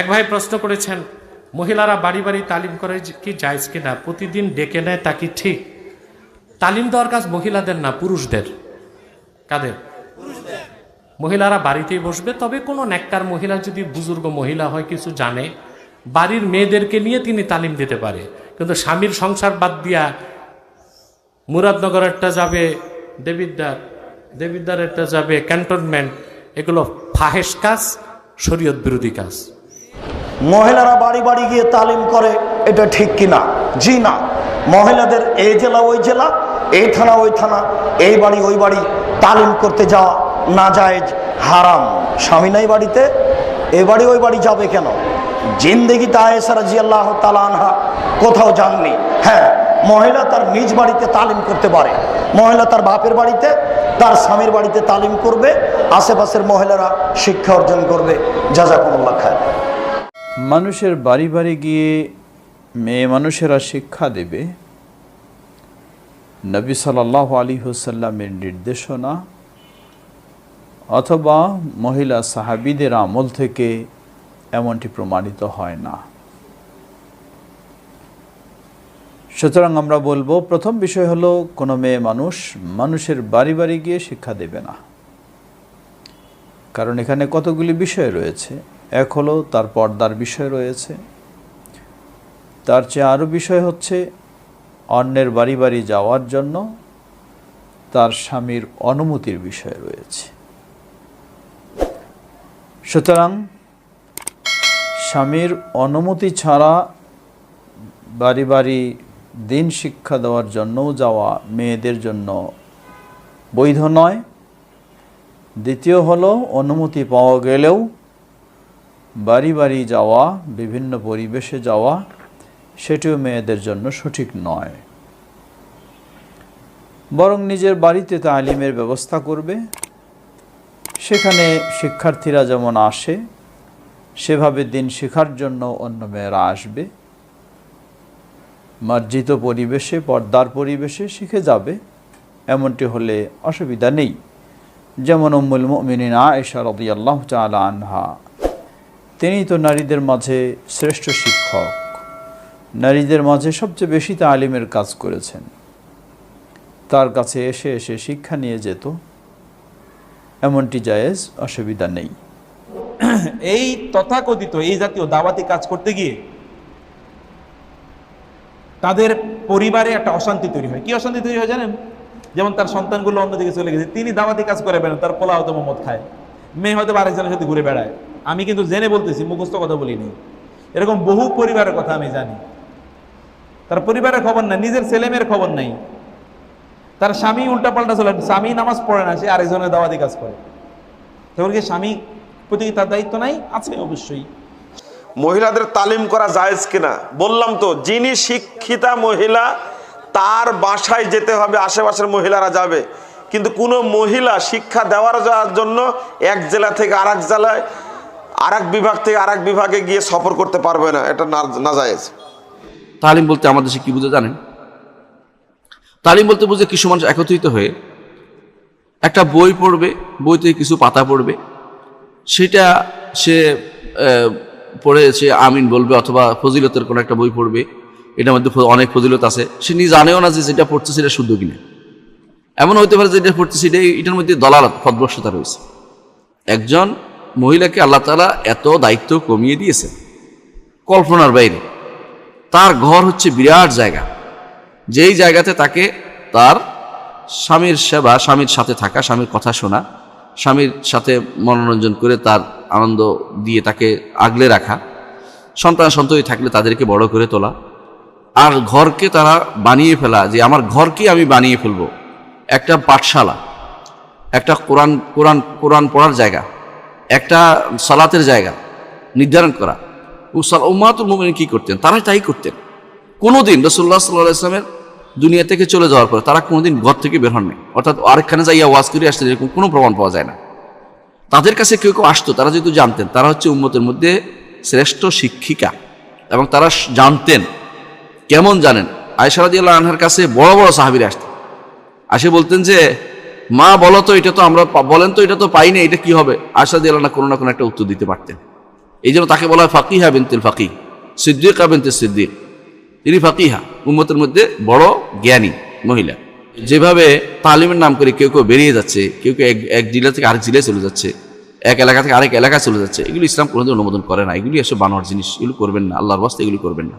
এক ভাই প্রশ্ন করেছেন, মহিলারা বাড়ি বাড়ি তালিম করে কি জায়জ কিনা প্রতিদিন ডেকে নেয় তা কি ঠিক? তালিম দেওয়ার কাজ মহিলাদের না, পুরুষদের? কাদের? মহিলারা বাড়িতেই বসবে, তবে কোনো নেককার মহিলা যদি বুজুর্গ মহিলা হয়, কিছু জানে, বাড়ির মেয়েদেরকে নিয়ে তিনি তালিম দিতে পারে। কিন্তু স্বামীর সংসার বাদ দিয়া মুরাদনগরেরটা যাবে দেবিদ্দার দেবিদ্দারেরটা যাবে, ক্যান্টনমেন্ট, এগুলো ফাহেস কাজ, শরীয়ত বিরোধী কাজ। মহিলারা বাড়ি বাড়ি গিয়ে তালিম করে, এটা ঠিক কিনা? জি না। মহিলাদের এই জেলা, ওই জেলা, এই থানা, ওই থানা, এই বাড়ি, ওই বাড়ি, তালিম করতে যাওয়া না যায় হারাম। স্বামী নাই বাড়িতে, এ বাড়ি, ওই বাড়ি যাবে কেন? জিন্দেগিতে আয়েসারা জি আল্লাহ তালানহা কোথাও যাননি। হ্যাঁ মহিলা তার নিজ বাড়িতে তালিম করতে পারে। মহিলা তার বাপের বাড়িতে, তার স্বামীর বাড়িতে তালিম করবে। আশেপাশের মহিলারা শিক্ষা অর্জন করবে। জাজাকুমুল্লাহ খায় মানুষের বাড়ি বাড়ি গিয়ে মেয়ে মানুষেরা শিক্ষা দেবে। নবী সাল্লাহ আলী হুসাল্লামের নির্দেশনা অথবা মহিলা সাহাবিদের আমল থেকে এমনটি প্রমাণিত হয় না। সুতরাং আমরা বলব, প্রথম বিষয় হলো কোনো মেয়ে মানুষ মানুষের বাড়ি বাড়ি গিয়ে শিক্ষা দেবে না। কারণ এখানে কতগুলি বিষয় রয়েছে। এক হলো তার পর্দার বিষয় রয়েছে। তার চেয়ে আরও বিষয় হচ্ছে অন্যের বাড়ি বাড়ি যাওয়ার জন্য তার স্বামীর অনুমতির বিষয় রয়েছে। সুতরাং স্বামীর অনুমতি ছাড়া বাড়ি বাড়ি দিন শিক্ষা দেওয়ার জন্যও যাওয়া মেয়েদের জন্য বৈধ নয়। দ্বিতীয় হলো অনুমতি পাওয়া গেলেও বাড়ি বাড়ি যাওয়া, বিভিন্ন পরিবেশে যাওয়া, সেটিও মেয়েদের জন্য সঠিক নয়। বরং নিজের বাড়িতে তালিমের ব্যবস্থা করবে। সেখানে শিক্ষার্থীরা যেমন আসে, সেভাবে দিন শেখার জন্য অন্য মেয়েরা আসবে। মার্জিত পরিবেশে, পর্দার পরিবেশে শিখে যাবে। এমনটি হলে অসুবিধা নেই। যেমন উম্মুল মুমিনিন আয়েশা রাদিয়াল্লাহু আনহা তিনি তো নারীদের মাঝে শ্রেষ্ঠ শিক্ষক। নারীদের মাঝে সবচেয়ে বেশি তালিমের কাজ করেছেন। তার কাছে এসে এসে শিক্ষা নিয়ে যেত। এমনটি জায়েজ, অসুবিধা নেই। এই তথাকথিত এই জাতীয় দাওয়াতি কাজ করতে গিয়ে তাদের পরিবারে একটা অশান্তি তৈরি হয়। কি অশান্তি তৈরি হয় জানেন? যেমন তার সন্তানগুলো অন্যদিকে চলে গেছে, তিনি দাওয়াতি কাজ করে বেড়ান তার পোলা হয়তো মোহাম্মদ খায়। মেয়ে হয়তো আরেকজনের সাথে ঘুরে বেড়ায়। আমি কিন্তু জেনে বলতেছি, মুখস্থ কথা বলি বলিনি এরকম বহু পরিবারের কথা আমি জানি। তার পরিবারের খবর নাই, নিজের ছেলেমেয়ের খবর নাই। তার স্বামী উল্টাপাল্টা চলে, স্বামী নামাজ পড়ে না, সে আরেকজনের দাওয়াতি কাজ করে। তাহলে কি স্বামী প্রতি তার দায়িত্ব নাই? আছে অবশ্যই। মহিলাদের তালিম করা জায়েজ কিনা? বললাম তো, যিনি শিক্ষিতা মহিলা, তার বাসায় যেতে হবে, আশেপাশের মহিলারা যাবে। কিন্তু কোনো মহিলা শিক্ষা দেওয়ার জন্য এক জেলা থেকে আর জেলায় আর বিভাগ থেকে আর বিভাগে গিয়ে সফর করতে পারবে না, এটা না জায়েজ। তালিম বলতে আমাদের দেশে কি বুঝে জানেন? তালিম বলতে বুঝে কিছু মানুষ একত্রিত হয়ে একটা বই পড়বে, বইতে কিছু পাতা পড়বে। সেটা সে পড়ে সে আমিন বলবে অথবা ফজিলতের কোনো একটা বই পড়বে। এটার মধ্যে অনেক ফজিলত আছে। সে নিজে জানেও না যে যেটা পড়ছে সেটা শুদ্ধ কিনা। এমন হতে পারে যেটা পড়ছে সেটা এটার মধ্যে দলালত পদভ্রষ্টতা রয়েছে। একজন মহিলাকে আল্লাহ তালা এত দায়িত্ব কমিয়ে দিয়েছে কল্পনার বাইরে। তার ঘর হচ্ছে বিরাট জায়গা। যেই জায়গাতে তাকে তার স্বামীর সেবা, স্বামীর সাথে থাকা, স্বামীর কথা শোনা, স্বামীর সাথে মনোরঞ্জন করে তার আনন্দ দিয়ে তাকে আগলে রাখা, সন্তান সন্ততি থাকলে তাদেরকে বড় করে তোলা, আর ঘরকে তারা বানিয়ে ফেলা, যে আমার ঘরকে আমি বানিয়ে ফেলব। একটা পাঠশালা, একটা কোরআন কোরআন কোরআন পড়ার জায়গা একটা সালাতের জায়গা নির্ধারণ করা। উম্মাতুল মোমিন কি করতেন? তারা তাই করতেন। কোনোদিন রসুল্লাহ সাল্লাহ ইসলামের দুনিয়া থেকে চলে যাওয়ার পরে তারা কোনোদিন ঘর থেকে বের হননি। অর্থাৎ আরেকখানে যাইয়া ওয়াজ করে আসতে এরকম কোনো প্রমাণ পাওয়া যায় না। তাদের কাছে কেউ কেউ আসতো, তারা যেহেতু জানতেন, তারা হচ্ছে উম্মতের মধ্যে শ্রেষ্ঠ শিক্ষিকা এবং তারা জানতেন। কেমন জানেন? আয়সারাদি আল্লাহ আনহার কাছে বড় বড় সাহাবিরা আসতেন। আসে বলতেন যে মা বলো তো, এটা তো আমরা বলেন তো, এটা তো পাইনি এটা কি হবে? আয়সারাদি আল্লাহ না কোনো না কোনো একটা উত্তর দিতে পারতেন। এই জন্য তাকে বলা হয় ফাকিহা বিনতুল ফাকি সিদ্দিকা বিনতে সিদ্দিক। তিনি ফাকিহা, উম্মতের মধ্যে বড় জ্ঞানী মহিলা। যেভাবে তালিমের নাম করে কেউ কেউ বেরিয়ে যাচ্ছে, কেউ কেউ এক এক জেলা থেকে আরেক জেলায় চলে যাচ্ছে, এক এলাকা থেকে আরেক এলাকায় চলে যাচ্ছে, এগুলো ইসলাম কোনোদিন অনুমোদন করে না। এগুলি এসব বানোয়ার জিনিস, এগুলো করবেন না, আল্লাহর বাস্তে এগুলি করবেন না।